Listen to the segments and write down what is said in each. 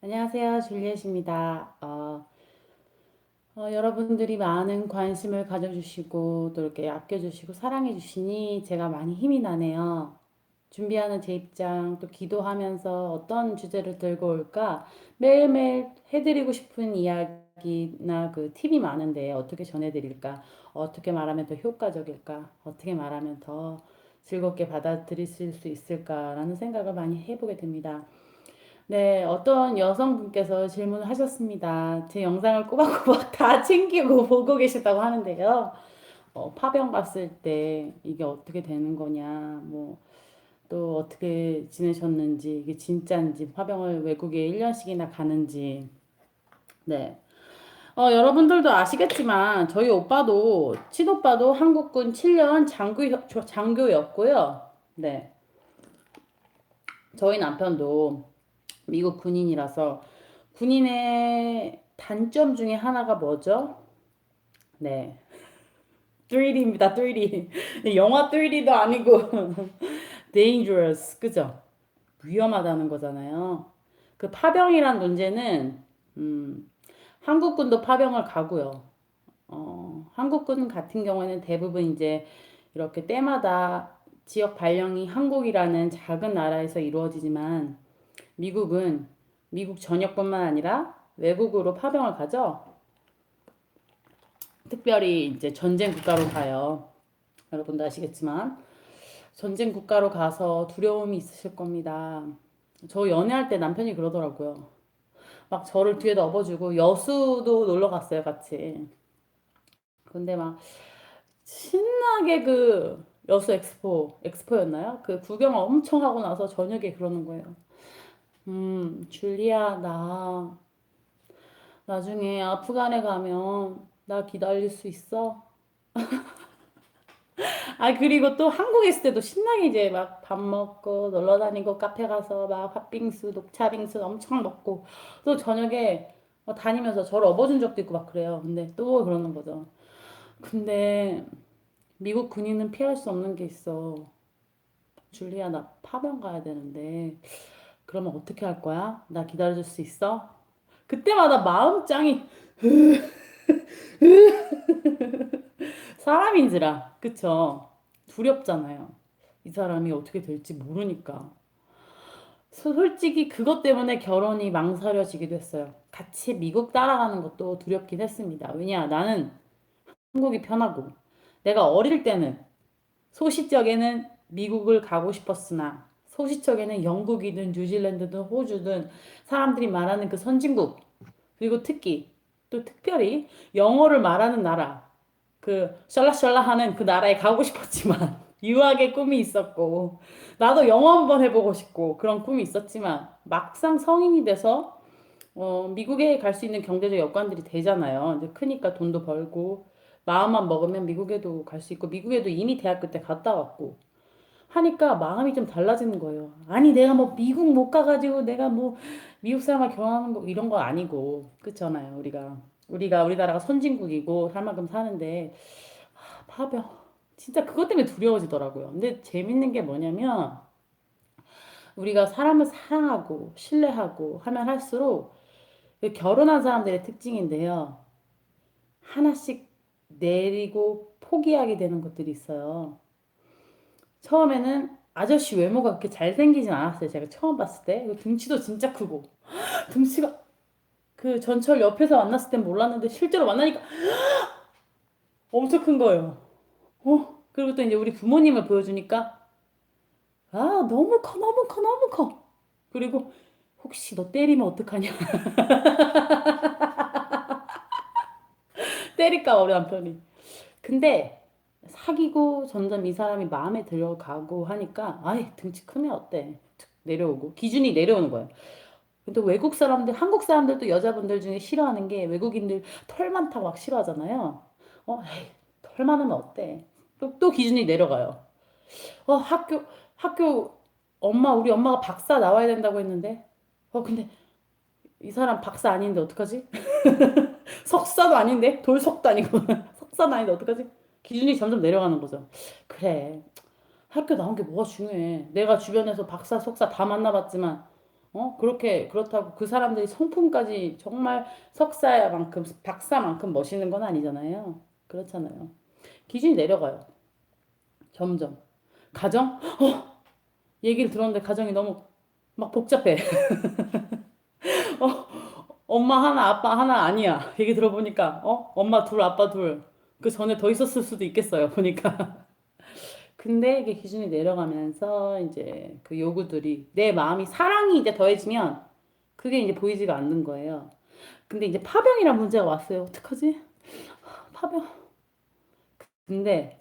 안녕하세요. 줄리엣입니다. 어, 어, 여러분들이 많은 관심을 가져주시고 또 이렇게 아껴주시고 사랑해주시니 제가 많이 힘이 나네요. 준비하는 제 입장 또 기도하면서 어떤 주제를 들고 올까 매일매일 해드리고 싶은 이야기나 그 팁이 많은데 어떻게 전해드릴까? 어떻게 말하면 더 효과적일까? 어떻게 말하면 더 즐겁게 받아들이실 수 있을까라는 생각을 많이 해보게 됩니다. 네, 어떤 여성분께서 질문을 하셨습니다. 제 영상을 꼬박꼬박 다 챙기고 보고 계시다고 하는데요. 어, 파병 갔을 때 이게 어떻게 되는 거냐, 뭐, 또 어떻게 지내셨는지, 이게 진짜인지, 파병을 외국에 1년씩이나 가는지. 네. 어, 여러분들도 아시겠지만, 저희 오빠도, 친오빠도 한국군 7년 장교, 장교였고요. 네. 저희 남편도 미국 군인이라서 군인의 단점 중에 하나가 뭐죠? 네. 3D입니다. 3D. 영화 3D도 아니고 dangerous. 그죠? 위험하다는 거잖아요. 그 파병이란 문제는 음, 한국군도 파병을 가고요. 어, 한국군 같은 경우에는 대부분 이제 이렇게 때마다 지역 발령이 한국이라는 작은 나라에서 이루어지지만 미국은 미국 전역뿐만 아니라 외국으로 파병을 가죠. 특별히 이제 전쟁 국가로 가요. 여러분도 아시겠지만 전쟁 국가로 가서 두려움이 있으실 겁니다. 저 연애할 때 남편이 그러더라고요. 막 저를 뒤에다 업어주고 여수도 놀러 갔어요, 같이. 근데 막 신나게 그 여수 엑스포, 엑스포였나요? 그 구경 엄청 하고 나서 저녁에 그러는 거예요. 음, 줄리아, 나 나중에 아프간에 가면 나 기다릴 수 있어? 아, 그리고 또 한국에 있을 때도 신나게 이제 막 밥 먹고 놀러 다니고 카페 가서 막 팥빙수, 녹차 빙수 엄청 먹고 또 저녁에 뭐 다니면서 저를 업어준 적도 있고 막 그래요. 근데 또 그러는 거죠. 근데 미국 군인은 피할 수 없는 게 있어. 줄리아, 나 파병 가야 되는데 그러면 어떻게 할 거야? 나 기다려줄 수 있어? 그때마다 마음짱이 사람인지라 그쵸? 두렵잖아요. 이 사람이 어떻게 될지 모르니까. 솔직히 그것 때문에 결혼이 망설여지기도 했어요. 같이 미국 따라가는 것도 두렵긴 했습니다. 왜냐, 나는 한국이 편하고, 내가 어릴 때는 소시적에는 미국을 가고 싶었으나, 소시적에는 영국이든 뉴질랜드든 호주든 사람들이 말하는 그 선진국, 그리고 특히 또 특별히 영어를 말하는 나라, 그 셜라셜라 하는 그 나라에 가고 싶었지만 유학의 꿈이 있었고 나도 영어 한번 해보고 싶고 그런 꿈이 있었지만 막상 성인이 돼서 어, 미국에 갈 수 있는 경제적 여건들이 되잖아요. 이제 크니까 돈도 벌고 마음만 먹으면 미국에도 갈 수 있고 미국에도 이미 대학교 때 갔다 왔고 하니까 마음이 좀 달라지는 거예요. 아니 내가 뭐 미국 못 가가지고 내가 뭐 미국 사람과 결혼하는 거 이런 거 아니고 그렇잖아요. 우리가 우리가 우리나라가 선진국이고 살 만큼 사는데 아, 파병 진짜 그것 때문에 두려워지더라고요. 근데 재밌는 게 뭐냐면 우리가 사람을 사랑하고 신뢰하고 하면 할수록 결혼한 사람들의 특징인데요. 하나씩 내리고 포기하게 되는 것들이 있어요. 처음에는 아저씨 외모가 그렇게 잘생기진 않았어요. 제가 처음 봤을 때. 등치도 진짜 크고. 등치가 그 전철 옆에서 만났을 땐 몰랐는데 실제로 만나니까 엄청 큰 거예요. 어? 그리고 또 이제 우리 부모님을 보여주니까 아, 너무 커, 너무 커, 너무 커. 그리고 혹시 너 때리면 어떡하냐. 때릴까 봐 우리 남편이. 근데 사귀고 점점 이 사람이 마음에 들어가고 하니까 아이 등치 크면 어때? 내려오고 기준이 내려오는 거예요. 근데 외국 사람들, 한국 사람들도 여자분들 중에 싫어하는 게 외국인들 털 많다고 막 싫어하잖아요. 어, 에이, 털 많으면 어때? 또, 또 기준이 내려가요. 어, 학교, 학교, 엄마, 우리 엄마가 박사 나와야 된다고 했는데, 어, 근데 이 사람 박사 아닌데 어떡하지? 석사도 아닌데? 돌석도 아니고, 석사도 아닌데 어떡하지? 기준이 점점 내려가는 거죠. 그래. 학교 나온 게 뭐가 중요해. 내가 주변에서 박사, 석사 다 만나봤지만, 어? 그렇게 그렇다고 그 사람들이 성품까지 정말 석사야만큼 박사만큼 멋있는 건 아니잖아요. 그렇잖아요. 기준이 내려가요. 점점. 가정? 어, 얘기를 들었는데 가정이 너무 막 복잡해. 어, 엄마 하나, 아빠 하나 아니야. 얘기 들어보니까, 어? 엄마 둘, 아빠 둘. 그 전에 더 있었을 수도 있겠어요. 보니까. 근데 이게 기준이 내려가면서 이제 그 요구들이 내 마음이 사랑이 이제 더해지면 그게 이제 보이지가 않는 거예요. 근데 이제 파병이란 문제가 왔어요. 어떡하지? 파병. 근데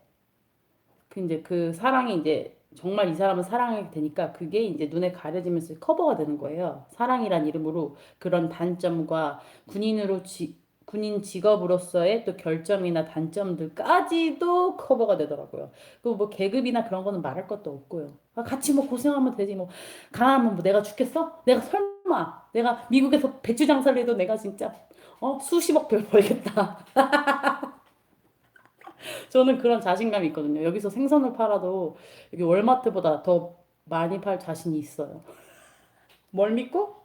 그 이제 그 사랑이 이제 정말 이 사람을 사랑하게 되니까 그게 이제 눈에 가려지면서 커버가 되는 거예요. 사랑이란 이름으로 그런 단점과 군인으로 지, 군인 직업으로서의 또 결점이나 단점들까지도 커버가 되더라고요. 그뭐 계급이나 그런 거는 말할 것도 없고요. 아, 같이 뭐 고생하면 되지 뭐 가난하면 뭐 내가 죽겠어? 내가 설마 내가 미국에서 배추 장사를 해도 내가 진짜 어 수십억 벌 벌겠다. 저는 그런 자신감이 있거든요. 여기서 생선을 팔아도 여기 월마트보다 더 많이 팔 자신이 있어요. 뭘 믿고?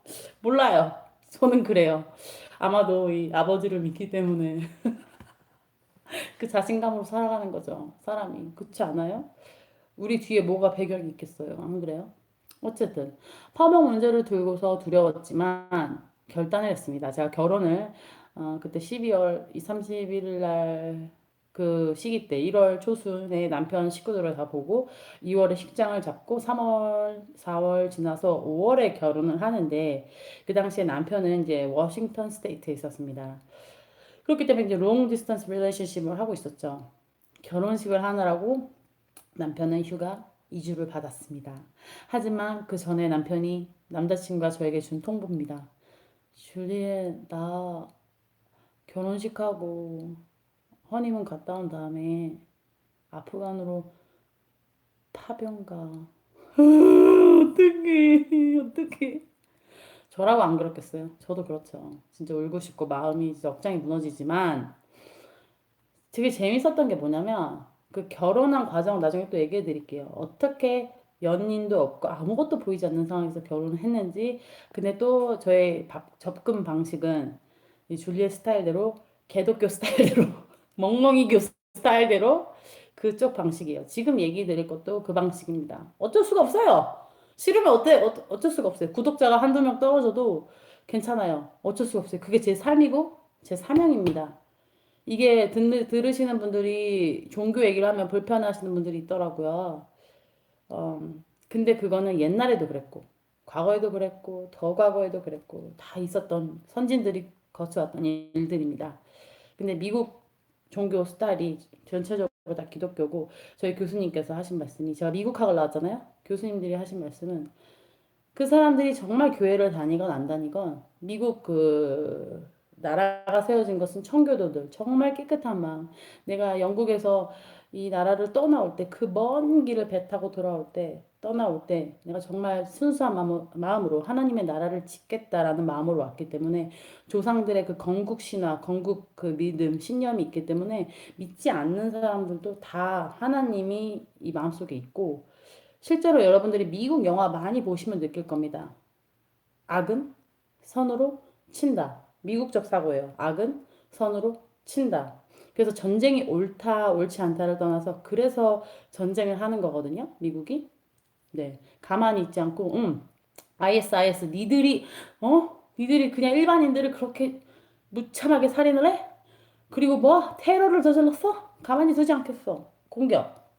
몰라요. 저는 그래요. 아마도 이 아버지를 믿기 때문에 그 자신감으로 살아가는 거죠. 사람이. 그렇지 않아요? 우리 뒤에 뭐가 배경이 있겠어요. 안 그래요? 어쨌든 파병 문제를 들고서 두려웠지만 결단을 했습니다. 제가 결혼을 어, 그때 12월 31일 날 그 시기 때 1월 초순에 남편 식구들을 다 보고 2월에 식장을 잡고 3월, 4월 지나서 5월에 결혼을 하는데 그 당시에 남편은 이제 워싱턴 스테이트에 있었습니다. 그렇기 때문에 이제 롱 디스턴스 릴레이션십을 하고 있었죠. 결혼식을 하느라고 남편은 휴가 2주를 받았습니다. 하지만 그 전에 남편이 남자친구가 저에게 준 통보입니다. 줄리엣, 나 결혼식하고 허니문 갔다 온 다음에 아프간으로 파병 가. 어떡해, 어떡해. 저라고 안 그렇겠어요. 저도 그렇죠. 진짜 울고 싶고 마음이 억장이 무너지지만 되게 재밌었던 게 뭐냐면 그 결혼한 과정 나중에 또 얘기해 드릴게요. 어떻게 연인도 없고 아무것도 보이지 않는 상황에서 결혼을 했는지 근데 또 저의 밥- 접근 방식은 이 줄리엣 스타일대로 개독교 스타일대로 멍멍이 교 스타일대로 그쪽 방식이에요. 지금 얘기 드릴 것도 그 방식입니다. 어쩔 수가 없어요. 싫으면 어때? 어, 어쩔 수가 없어요. 구독자가 한두 명 떨어져도 괜찮아요. 어쩔 수가 없어요. 그게 제 삶이고 제 사명입니다. 이게 듣, 들으시는 분들이 종교 얘기를 하면 불편하시는 분들이 있더라고요. 어, 근데 그거는 옛날에도 그랬고, 과거에도 그랬고, 더 과거에도 그랬고, 다 있었던 선진들이 거쳐왔던 일들입니다. 근데 미국 종교 스타일이 전체적으로 다 기독교고, 저희 교수님께서 하신 말씀이, 제가 미국학을 나왔잖아요? 교수님들이 하신 말씀은, 그 사람들이 정말 교회를 다니건 안 다니건, 미국 그, 나라가 세워진 것은 청교도들, 정말 깨끗한 마음. 내가 영국에서 이 나라를 떠나올 때, 그 먼 길을 배 타고 돌아올 때, 떠나올 때, 내가 정말 순수한 마음- 마음으로 하나님의 나라를 짓겠다라는 마음으로 왔기 때문에, 조상들의 그 건국 신화, 건국 그 믿음, 신념이 있기 때문에, 믿지 않는 사람들도 다 하나님이 이 마음속에 있고, 실제로 여러분들이 미국 영화 많이 보시면 느낄 겁니다. 악은 선으로 친다. 미국적 사고예요. 악은 선으로 친다. 그래서 전쟁이 옳다, 옳지 않다를 떠나서 그래서 전쟁을 하는 거거든요. 미국이. 네. 가만히 있지 않고, 음, ISIS, 니들이, 어? 니들이 그냥 일반인들을 그렇게 무참하게 살인을 해? 그리고 뭐? 테러를 저질렀어? 가만히 두지 않겠어. 공격.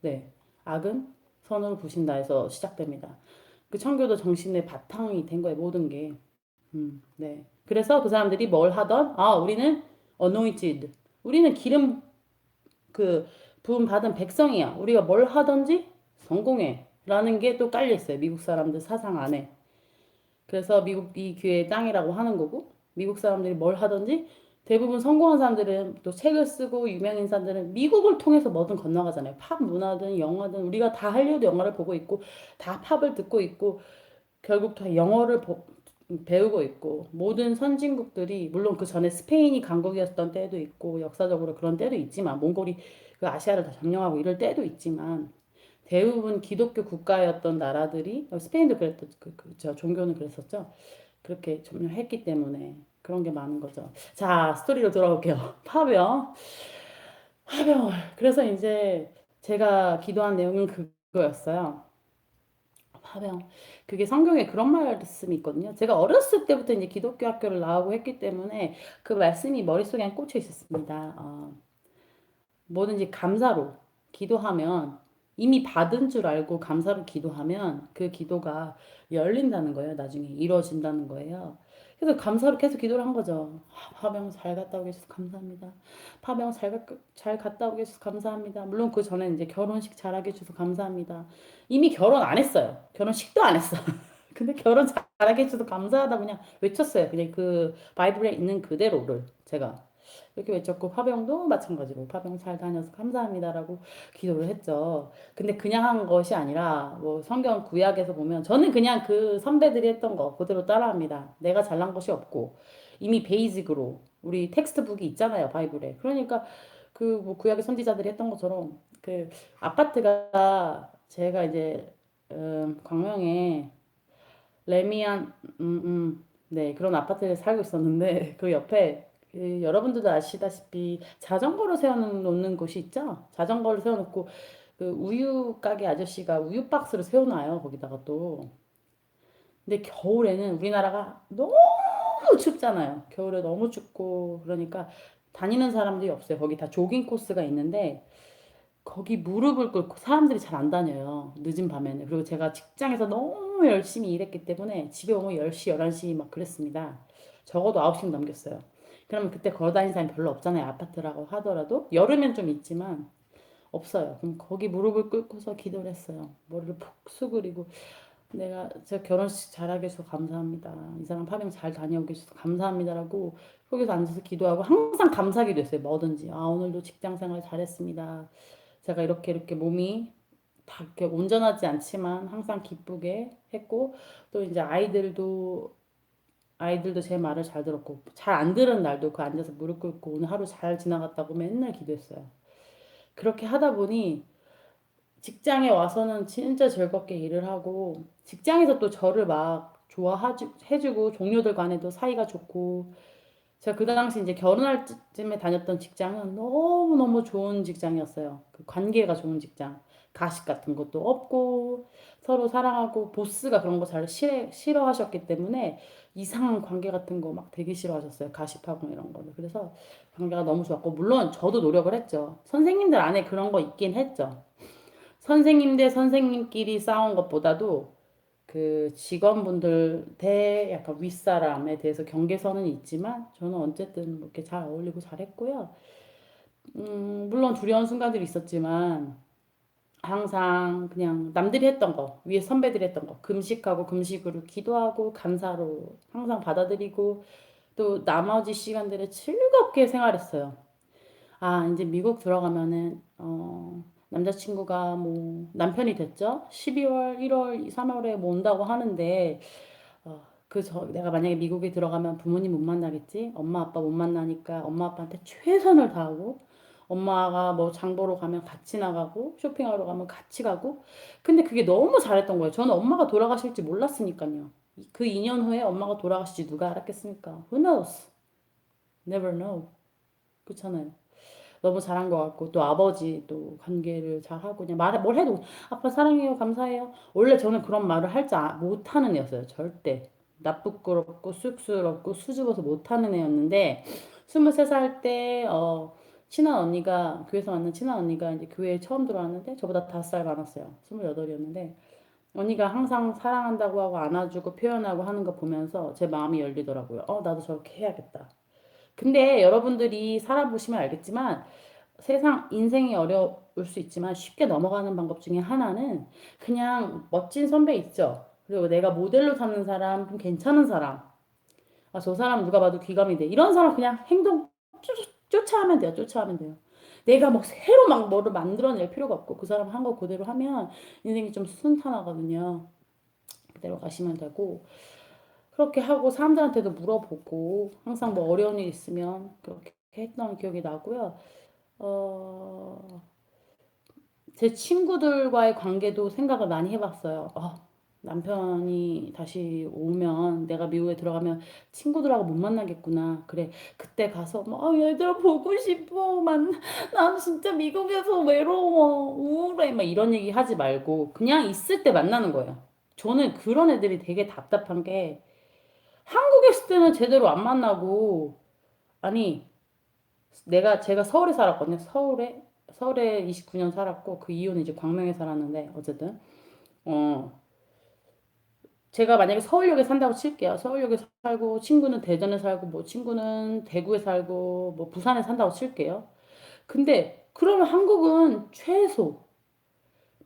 네. 악은 선으로 부신다 해서 시작됩니다. 그 청교도 정신의 바탕이 된 거예요, 모든 게. 음, 네. 그래서 그 사람들이 뭘 하던, 아, 우리는 anointed. 우리는 기름 그 부음 받은 백성이야. 우리가 뭘 하든지 성공해. 라는 게 또 깔려 있어요. 미국 사람들 사상 안에. 그래서 미국 이 교회의 땅이라고 하는 거고, 미국 사람들이 뭘 하든지 대부분 성공한 사람들은 또 책을 쓰고 유명 인사들은 미국을 통해서 뭐든 건너가잖아요. 팝 문화든 영화든 우리가 다 할리우드 영화를 보고 있고 다 팝을 듣고 있고 결국 다 영어를 보- 배우고 있고 모든 선진국들이 물론 그 전에 스페인이 강국이었던 때도 있고 역사적으로 그런 때도 있지만 몽골이 그 아시아를 다 점령하고 이럴 때도 있지만 대부분 기독교 국가였던 나라들이 어, 스페인도 그랬던 그, 그, 저 종교는 그랬었죠. 그렇게 점령했기 때문에 그런 게 많은 거죠. 자, 스토리로 돌아올게요. 파병. 파병을. 그래서 이제 제가 기도한 내용은 그거였어요. 파병. 그게 성경에 그런 말씀이 있거든요. 제가 어렸을 때부터 이제 기독교 학교를 나오고 했기 때문에 그 말씀이 머릿속에 꽂혀 있었습니다. 어, 뭐든지 감사로 기도하면 이미 받은 줄 알고 감사로 기도하면 그 기도가 열린다는 거예요. 나중에 이루어진다는 거예요. 그래서 감사로 계속 기도를 한 거죠. 아, 파병 잘 갔다 오게 해서 감사합니다. 파병 잘, 가- 잘 갔다 오게 해서 감사합니다. 물론 그 전에 이제 결혼식 잘하게 해줘서 감사합니다. 이미 결혼 안 했어요. 결혼식도 안 했어. 근데 결혼 잘하게 해줘서 감사하다 그냥 외쳤어요. 그냥 그 바이블에 있는 그대로를 제가 이렇게 외쳤고 파병도 마찬가지로 파병 잘 다녀서 감사합니다라고 기도를 했죠. 근데 그냥 한 것이 아니라 뭐 성경 구약에서 보면 저는 그냥 그 선배들이 했던 거 그대로 따라합니다. 내가 잘난 것이 없고 이미 베이직으로 우리 텍스트북이 있잖아요 바이블에. 그러니까 그 뭐 구약의 선지자들이 했던 것처럼 그 아파트가 제가 이제 음, 광명에 레미안 음, 음, 네 그런 아파트에 살고 있었는데 그 옆에 그 여러분들도 아시다시피 자전거를 세워놓는 곳이 있죠. 자전거를 세워놓고 그 우유 가게 아저씨가 우유 박스를 세워놔요. 거기다가 또. 근데 겨울에는 우리나라가 너무 춥잖아요. 겨울에 너무 춥고 그러니까 다니는 사람들이 없어요. 거기 다 조깅 코스가 있는데 거기 무릎을 꿇고 사람들이 잘 안 다녀요. 늦은 밤에는. 그리고 제가 직장에서 너무 열심히 일했기 때문에 집에 오면 10시, 11시 막 그랬습니다. 적어도 9시 넘겼어요. 그러면 그때 걸어 다니는 사람이 별로 없잖아요. 아파트라고 하더라도. 여름엔 좀 있지만 없어요. 그럼 거기 무릎을 꿇고서 기도를 했어요. 머리를 푹 수그리고 내가 제 결혼식 잘하게 해줘서 감사합니다. 이 사람 파병 잘 다녀오게 해줘서 감사합니다라고 거기서 앉아서 기도하고 항상 감사 기도 했어요. 뭐든지. 아, 오늘도 직장 생활 잘했습니다. 제가 이렇게 이렇게 몸이 다 이렇게 온전하지 않지만 항상 기쁘게 했고 또 이제 아이들도 아이들도 제 말을 잘 들었고 잘 안 들은 날도 그 앉아서 무릎 꿇고 오늘 하루 잘 지나갔다고 맨날 기도했어요. 그렇게 하다 보니 직장에 와서는 진짜 즐겁게 일을 하고 직장에서 또 저를 막 좋아해주고 동료들 간에도 사이가 좋고 제가 그 당시 이제 결혼할 쯤에 다녔던 직장은 너무너무 좋은 직장이었어요. 그 관계가 좋은 직장. 가식 같은 것도 없고 서로 사랑하고 보스가 그런 거잘 싫어하셨기 때문에 이상한 관계 같은 거 막 되게 싫어하셨어요. 가십하고 이런 거를. 그래서 관계가 너무 좋았고 물론 저도 노력을 했죠. 선생님들 안에 그런 거 있긴 했죠. 선생님 대 선생님끼리 싸운 것보다도 그 직원분들 대 약간 윗사람에 대해서 경계선은 있지만 저는 어쨌든 뭐 이렇게 잘 어울리고 잘했고요. 음, 물론 두려운 순간들이 있었지만 항상 그냥 남들이 했던 거, 위에 선배들이 했던 거, 금식하고 금식으로 기도하고 감사로 항상 받아들이고 또 나머지 시간들을 즐겁게 생활했어요. 아, 이제 미국 들어가면은 어 남자친구가 뭐 남편이 됐죠. 12월, 1월, 3월에 뭐 온다고 하는데 어, 그저 내가 만약에 미국에 들어가면 부모님 못 만나겠지. 엄마 아빠 못 만나니까 엄마 아빠한테 최선을 다하고 엄마가 뭐 장 보러 가면 같이 나가고 쇼핑하러 가면 같이 가고 근데 그게 너무 잘했던 거예요. 저는 엄마가 돌아가실지 몰랐으니까요. 그 2년 후에 엄마가 돌아가실지 누가 알았겠습니까? Who knows? Never know. 그렇잖아요. 너무 잘한 것 같고 또 아버지 또 관계를 잘하고 그냥 말뭘 해도 아빠 사랑해요 감사해요 원래 저는 그런 말을 할 줄 못하는 애였어요 절대 나쁘끄럽고 쑥스럽고 수줍어서 못하는 애였는데 23살 때 어, 친한 언니가 교회에서 만난 친한 언니가 이제 교회에 처음 들어왔는데 저보다 5살 많았어요 28이었는데 언니가 항상 사랑한다고 하고 안아주고 표현하고 하는 거 보면서 제 마음이 열리더라고요 어 나도 저렇게 해야겠다 근데 여러분들이 살아보시면 알겠지만 세상 인생이 어려울 수 있지만 쉽게 넘어가는 방법 중에 하나는 그냥 멋진 선배 있죠. 그리고 내가 모델로 삼는 사람, 좀 괜찮은 사람. 아, 저 사람 누가 봐도 귀감이 돼. 이런 사람 그냥 행동 쫓아하면 돼요. 쫓아하면 돼요. 내가 뭐 새로 막 뭐를 만들어낼 필요가 없고 그 사람 한 거 그대로 하면 인생이 좀 순탄하거든요. 그대로 가시면 되고 그렇게 하고 사람들한테도 물어보고 항상 뭐 어려운 일 있으면 그렇게 했던 기억이 나고요. 어, 제 친구들과의 관계도 생각을 많이 해봤어요. 어, 남편이 다시 오면 내가 미국에 들어가면 친구들하고 못 만나겠구나. 그래, 그때 가서 뭐 아, 얘들아 보고 싶어. 만, 난 진짜 미국에서 외로워. 우울해. 막 이런 얘기 하지 말고 그냥 있을 때 만나는 거예요. 저는 그런 애들이 되게 답답한 게 한국에 있을 때는 제대로 안 만나고 아니 내가 제가 서울에 살았거든요. 서울에 서울에 29년 살았고 그 이후는 이제 광명에 살았는데 어쨌든 어 제가 만약에 서울역에 산다고 칠게요. 서울역에 살고 친구는 대전에 살고 뭐 친구는 대구에 살고 뭐 부산에 산다고 칠게요. 근데 그러면 한국은 최소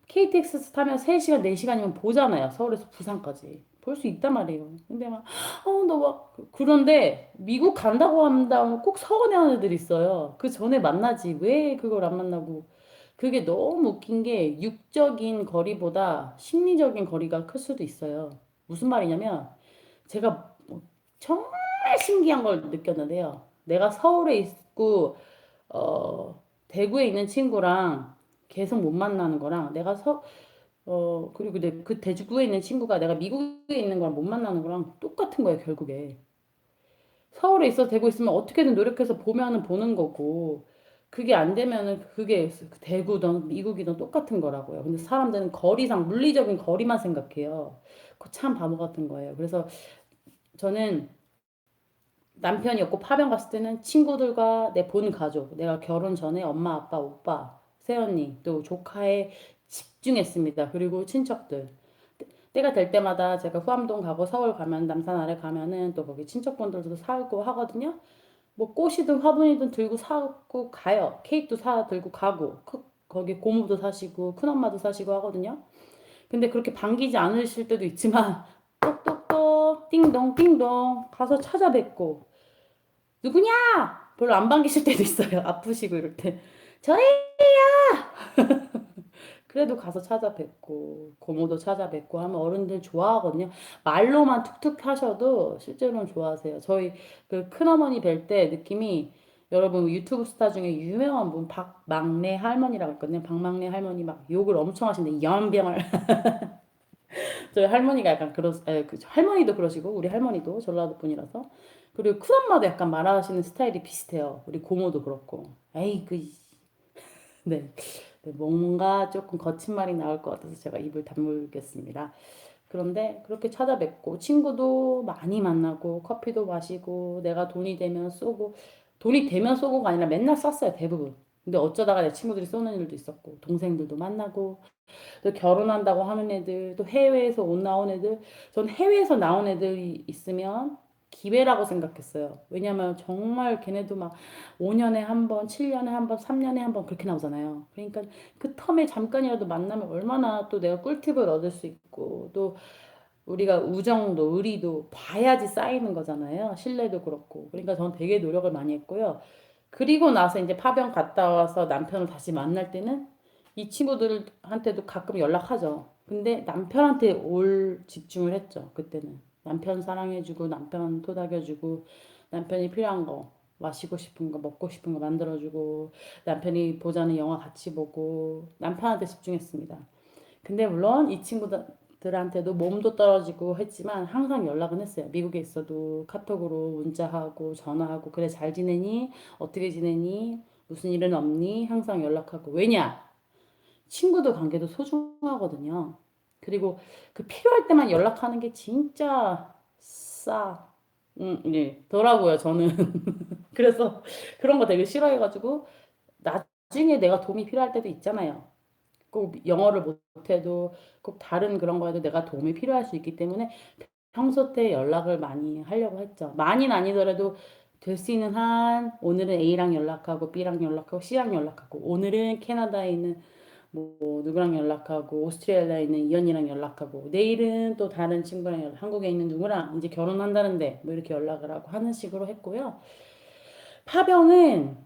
KTX 타면 3시간, 4시간이면 보잖아요. 서울에서 부산까지. 볼 수 있단 말이에요. 근데 막, 어, 너 막, 그런데 미국 간다고 한다면 꼭 서운해하는 애들 있어요. 그 전에 만나지. 왜 그걸 안 만나고. 그게 너무 웃긴 게 육적인 거리보다 심리적인 거리가 클 수도 있어요. 무슨 말이냐면, 제가 뭐 정말 신기한 걸 느꼈는데요. 내가 서울에 있고, 어, 대구에 있는 친구랑 계속 못 만나는 거랑 내가 서, 어, 그리고 내, 그 대구에 있는 친구가 내가 미국에 있는 거랑 못 만나는 거랑 똑같은 거예요, 결국에. 서울에 있어 대구 있으면 어떻게든 노력해서 보면은 보는 거고, 그게 안 되면은 그게 대구든 미국이든 똑같은 거라고요. 근데 사람들은 거리상, 물리적인 거리만 생각해요. 그참 바보 같은 거예요. 그래서 저는 남편이 없고 파병 갔을 때는 친구들과 내 본 가족, 내가 결혼 전에 엄마, 아빠, 오빠, 새언니, 또 조카에 집중했습니다. 그리고 친척들. 때가 될 때마다 제가 후암동 가고 서울 가면 남산 아래 가면은 또 거기 친척분들도 살고 하거든요. 뭐 꽃이든 화분이든 들고 사고 가요. 케이크도 사 들고 가고 거기 고모도 사시고 큰엄마도 사시고 하거든요. 근데 그렇게 반기지 않으실 때도 있지만 똑똑똑 띵동 띵동 가서 찾아뵙고 누구냐? 별로 안 반기실 때도 있어요. 아프시고 이럴 때. 저희야! 그래도 가서 찾아뵙고 고모도 찾아뵙고 하면 어른들 좋아하거든요. 말로만 툭툭 하셔도 실제로는 좋아하세요. 저희 그 큰어머니 뵐 때 느낌이 여러분 유튜브 스타 중에 유명한 분 박막내 할머니라고 있거든요. 박막내 할머니 막 욕을 엄청 하시는데 연병을 저희 할머니가 약간 그러 에, 그 할머니도 그러시고 우리 할머니도 전라도 분이라서 그리고 큰엄마도 약간 말하시는 스타일이 비슷해요. 우리 고모도 그렇고 에이 그 네. 네, 뭔가 조금 거친 말이 나올 것 같아서 제가 입을 다물겠습니다. 그런데 그렇게 찾아뵙고 친구도 많이 만나고 커피도 마시고 내가 돈이 되면 쏘고 돈이 되면 쏘고가 아니라 맨날 쐈어요 대부분. 근데 어쩌다가 내 친구들이 쏘는 일도 있었고 동생들도 만나고 또 결혼한다고 하는 애들 또 해외에서 온 나온 애들 전 해외에서 나온 애들이 있으면 기회라고 생각했어요. 왜냐면 정말 걔네도 막 5년에 한 번, 7년에 한 번, 3년에 한 번 그렇게 나오잖아요. 그러니까 그 텀에 잠깐이라도 만나면 얼마나 또 내가 꿀팁을 얻을 수 있고 또 우리가 우정도 의리도 봐야지 쌓이는 거잖아요. 신뢰도 그렇고. 그러니까 저는 되게 노력을 많이 했고요. 그리고 나서 이제 파병 갔다 와서 남편을 다시 만날 때는 이 친구들한테도 가끔 연락하죠. 근데 남편한테 올 집중을 했죠. 그때는. 남편 사랑해주고 남편 토닥여주고 남편이 필요한 거 마시고 싶은 거 먹고 싶은 거 만들어주고 남편이 보자는 영화 같이 보고 남편한테 집중했습니다. 근데 물론 이 친구들한테도 몸도 떨어지고 했지만 항상 연락은 했어요. 미국에 있어도 카톡으로 문자하고 전화하고 그래 잘 지내니 어떻게 지내니 무슨 일은 없니 항상 연락하고 왜냐 친구들 관계도 소중하거든요. 그리고 그 필요할 때만 연락하는 게 진짜 싸. 음, 예, 더라고요, 저는. 그래서 그런 거 되게 싫어해가지고, 나중에 내가 도움이 필요할 때도 있잖아요. 꼭 영어를 못해도, 꼭 다른 그런 거에도 내가 도움이 필요할 수 있기 때문에 평소 때 연락을 많이 하려고 했죠. 많이는 아니더라도 될 수 있는 한, 오늘은 A랑 연락하고, B랑 연락하고, C랑 연락하고, 오늘은 캐나다에 있는 뭐 누구랑 연락하고 오스트레일리아에 있는 이언니랑 연락하고 내일은 또 다른 친구랑 연락, 한국에 있는 누구랑 이제 결혼한다는데 뭐 이렇게 연락을 하고 하는 식으로 했고요. 파병은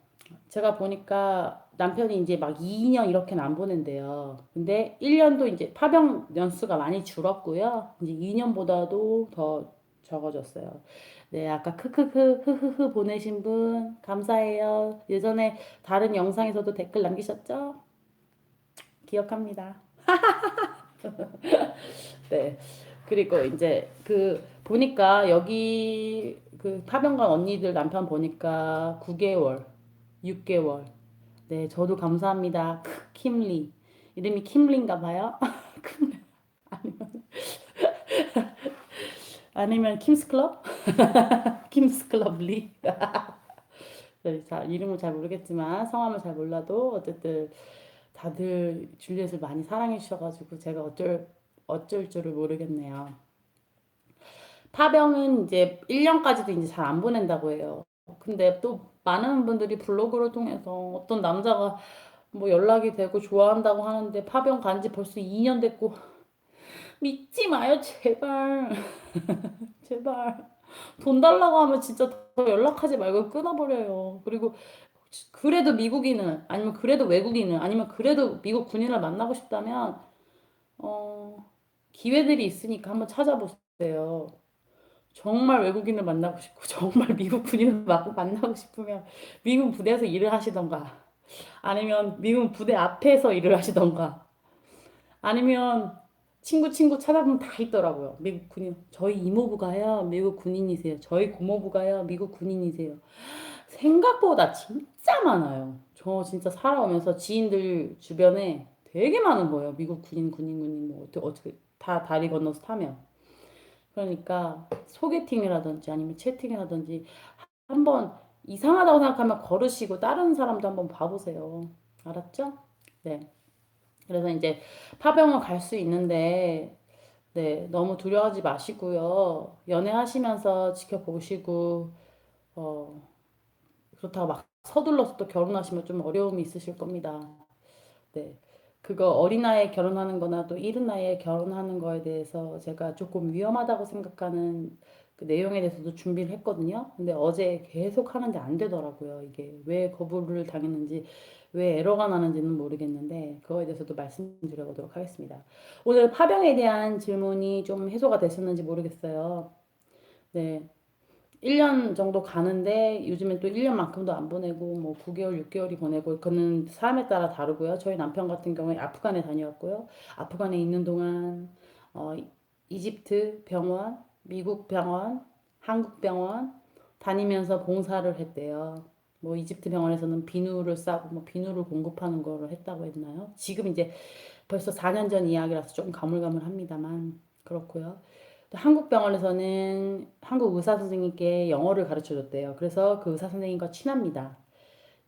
제가 보니까 남편이 이제 막 2년 이렇게는 안 보낸대요. 근데 1년도 이제 파병 연수가 많이 줄었고요. 이제 2년보다도 더 적어졌어요. 네, 아까 크크크 흐흐흐 보내신 분 감사해요. 예전에 다른 영상에서도 댓글 남기셨죠? 기억합니다. 네. 그리고 이제 그 보니까 여기 그 파병간 언니들 남편 보니까 9개월, 6개월. 네, 저도 감사합니다. 킴리. 이름이 킴리인가 봐요. 아니면 아니면 킴스클럽? 킴스클럽 리. 네, 자, 이름을 잘 모르겠지만 성함을 잘 몰라도 어쨌든 다들 줄리엣을 많이 사랑해 주셔가지고 제가 어쩔 어쩔 줄을 모르겠네요. 파병은 이제 1년까지도 이제 잘 안 보낸다고 해요. 근데 또 많은 분들이 블로그를 통해서 어떤 남자가 뭐 연락이 되고 좋아한다고 하는데 파병 간 지 벌써 2년 됐고 믿지 마요 제발 제발 돈 달라고 하면 진짜 더 연락하지 말고 끊어버려요. 그리고 그래도 미국인은 아니면 그래도 외국인은 아니면 그래도 미국 군인을 만나고 싶다면 어 기회들이 있으니까 한번 찾아보세요. 정말 외국인을 만나고 싶고 정말 미국 군인을 막 만나고 싶으면 미국 부대에서 일을 하시던가 아니면 미국 부대 앞에서 일을 하시던가 아니면 친구 친구 찾아보면 다 있더라고요. 미국 군인. 저희 이모부가요. 미국 군인이세요. 저희 고모부가요. 미국 군인이세요. 생각보다 진 짜 많아요. 저 진짜 살아오면서 지인들 주변에 되게 많은 거예요. 미국 군인, 군인, 군인 뭐 어떻게 어떻게 다 다리 건너서 타면. 그러니까 소개팅이라든지 아니면 채팅이라든지 한번 이상하다고 생각하면 걸으시고 다른 사람도 한번 봐보세요. 알았죠? 네. 그래서 이제 파병을 갈 수 있는데 네, 너무 두려워하지 마시고요. 연애하시면서 지켜보시고 어, 그렇다고 막 서둘러서 또 결혼하시면 좀 어려움이 있으실 겁니다. 네. 그거 어린 나이에 결혼하는 거나 또 이른 나이에 결혼하는 거에 대해서 제가 조금 위험하다고 생각하는 그 내용에 대해서도 준비를 했거든요. 근데 어제 계속 하는데 안 되더라고요. 이게 왜 거부를 당했는지, 왜 에러가 나는지는 모르겠는데, 그거에 대해서도 말씀드려 보도록 하겠습니다. 오늘 파병에 대한 질문이 좀 해소가 되셨는지 모르겠어요. 네. 1년 정도 가는데 요즘엔 또 1년만큼도 안 보내고 뭐 9개월, 6개월이 보내고 그는 사람에 따라 다르고요. 저희 남편 같은 경우에 아프간에 다녀왔고요. 아프간에 있는 동안 어, 이집트 병원, 미국 병원, 한국 병원 다니면서 봉사를 했대요. 뭐 이집트 병원에서는 비누를 싸고 뭐 비누를 공급하는 거를 했다고 했나요? 지금 이제 벌써 4년 전 이야기라서 조금 가물가물합니다만 그렇고요. 한국 병원에서는 한국 의사 선생님께 영어를 가르쳐 줬대요. 그래서 그 의사 선생님과 친합니다.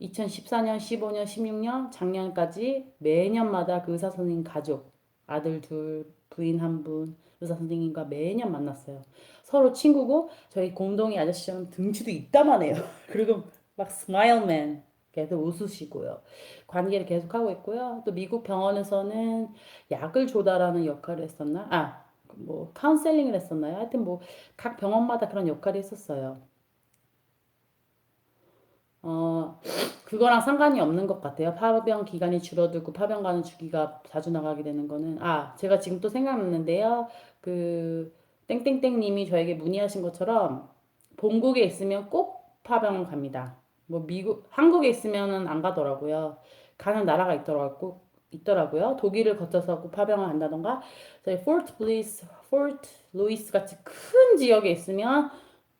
2014년, 15년, 16년, 작년까지 매년마다 그 의사 선생님 가족, 아들 둘, 부인 한 분, 의사 선생님과 매년 만났어요. 서로 친구고 저희 공동의 아저씨랑 등치도 이따만해요. 그리고 막 스마일맨 계속 웃으시고요. 관계를 계속 하고 있고요. 또 미국 병원에서는 약을 조달하는 역할을 했었나? 아, 뭐 카운셀링을 했었나요? 하여튼 뭐 각 병원마다 그런 역할이 있었어요. 어, 그거랑 상관이 없는 것 같아요. 파병 기간이 줄어들고 파병 가는 주기가 자주 나가게 되는 거는 아, 제가 지금 또 생각났는데요. 그 땡땡땡 님이 저에게 문의하신 것처럼 본국에 있으면 꼭 파병을 갑니다. 뭐 미국 한국에 있으면은 안 가더라고요. 가는 나라가 있더라고 있더라고요. 독일을 거쳐서 파병을 한다던가 저희 포트 블리스, 포트 루이스 같이 큰 지역에 있으면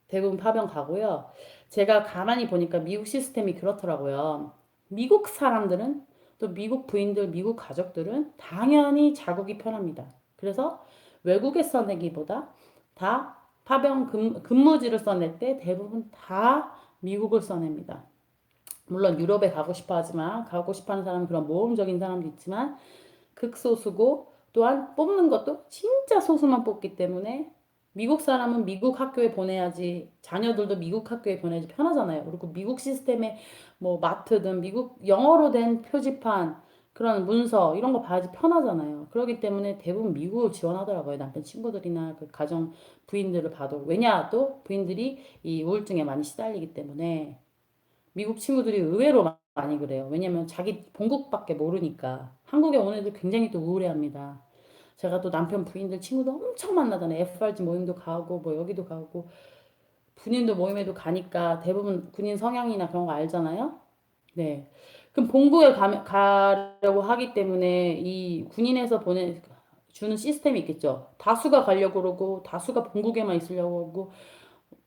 대부분 파병 가고요. 제가 가만히 보니까 미국 시스템이 그렇더라고요. 미국 사람들은 또 미국 부인들, 미국 가족들은 당연히 자국이 편합니다. 그래서 외국에 써내기보다 다 파병 근무, 지를 써낼 때 대부분 다 미국을 써냅니다. 물론 유럽에 가고 싶어 하지만 가고 싶어 하는 사람은 그런 모험적인 사람도 있지만 극소수고 또한 뽑는 것도 진짜 소수만 뽑기 때문에 미국 사람은 미국 학교에 보내야지 자녀들도 미국 학교에 보내야지 편하잖아요. 그리고 미국 시스템에 뭐 마트든 미국 영어로 된 표지판 그런 문서 이런 거 봐야지 편하잖아요. 그렇기 때문에 대부분 미국을 지원하더라고요. 남편 친구들이나 그 가정 부인들을 봐도 왜냐 또 부인들이 이 우울증에 많이 시달리기 때문에 미국 친구들이 의외로 많이 그래요. 왜냐면 자기 본국밖에 모르니까. 한국에 온 애들 굉장히 또 우울해합니다. 제가 또 남편 부인들 친구도 엄청 만나잖아요. FRG 모임도 가고 뭐 여기도 가고 군인도 모임에도 가니까 대부분 군인 성향이나 그런 거 알잖아요. 네. 그럼 본국에 가, 가려고 하기 때문에 이 군인에서 보내 주는 시스템이 있겠죠. 다수가 가려고 그러고 다수가 본국에만 있으려고 하고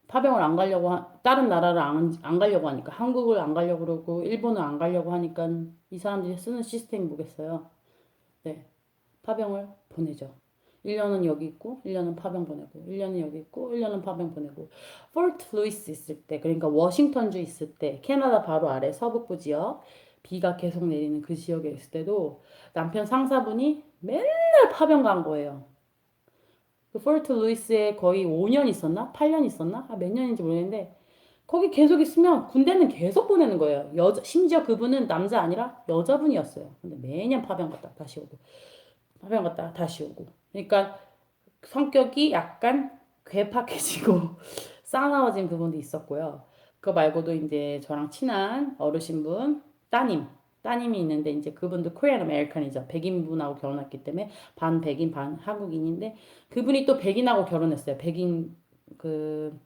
파병을 안 가려고 하, 다른 나라를 안, 안 가려고 하니까 한국을 안 가려고 그러고 일본을 안 가려고 하니까 이 사람들이 쓰는 시스템이 뭐겠어요? 네. 파병을 보내죠. 1년은 여기 있고 1년은 파병 보내고 1년은 여기 있고 1년은 파병 보내고 포트 루이스 있을 때 그러니까 워싱턴주 있을 때 캐나다 바로 아래 서북부 지역 비가 계속 내리는 그 지역에 있을 때도 남편 상사분이 맨날 파병 간 거예요. 그 포트 루이스에 거의 5년 있었나? 8년 있었나? 아, 몇 년인지 모르겠는데 거기 계속 있으면 군대는 계속 보내는 거예요. 여자 심지어 그분은 남자 아니라 여자분이었어요. 근데 매년 파병 갔다 다시 오고 파병 갔다 다시 오고. 그러니까 성격이 약간 괴팍해지고 싸나워진 부분도 있었고요. 그거 말고도 이제 저랑 친한 어르신분 따님 따님이 있는데 이제 그분도 코리안 아메리칸이죠. 백인분하고 결혼했기 때문에 반 백인 반 한국인인데 그분이 또 백인하고 결혼했어요. 백인 그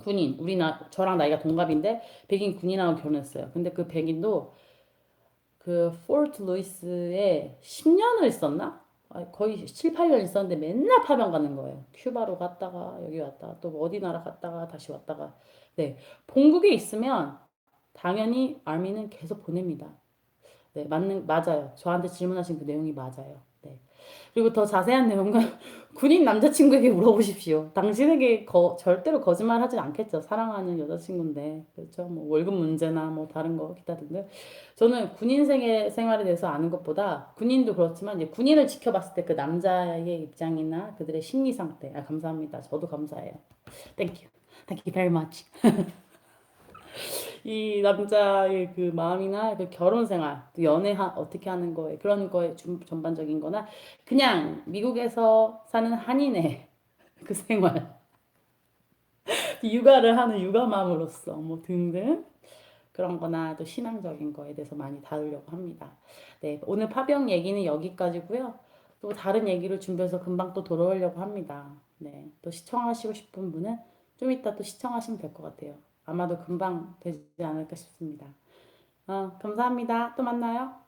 군인 우리나 저랑 나이가 동갑인데 백인 군인하고 결혼했어요. 근데 그 백인도 그 포트 루이스에 10년을 있었나? 아, 거의 7, 8년 있었는데 맨날 파병 가는 거예요. 큐바로 갔다가 여기 왔다가 또 어디 나라 갔다가 다시 왔다가 네 본국에 있으면 당연히 아미는 계속 보냅니다. 네 맞는 맞아요. 저한테 질문하신 그 내용이 맞아요. 네 그리고 더 자세한 내용은 군인 남자친구에게 물어보십시오. 당신에게 거, 절대로 거짓말 하진 않겠죠. 사랑하는 여자친구인데. 그렇죠. 뭐 월급 문제나 뭐 다른 거 기타 등등. 저는 군인 생애, 생활에 대해서 아는 것보다 군인도 그렇지만 이제 군인을 지켜봤을 때 그 남자의 입장이나 그들의 심리 상태. 아, 감사합니다. 저도 감사해요. Thank you. Thank you very much. 이 남자의 그 마음이나 그 결혼 생활, 또 연애 하, 어떻게 하는 거에 그런 거에 좀 전반적인 거나 그냥 미국에서 사는 한인의 그 생활, 육아를 하는 육아맘으로서 뭐 등등 그런 거나 또 신앙적인 거에 대해서 많이 다루려고 합니다. 네, 오늘 파병 얘기는 여기까지고요. 또 다른 얘기를 준비해서 금방 또 돌아오려고 합니다. 네, 또 시청하시고 싶은 분은 좀 이따 또 시청하시면 될 것 같아요. 아마도 금방 되지 않을까 싶습니다. 어, 감사합니다. 또 만나요.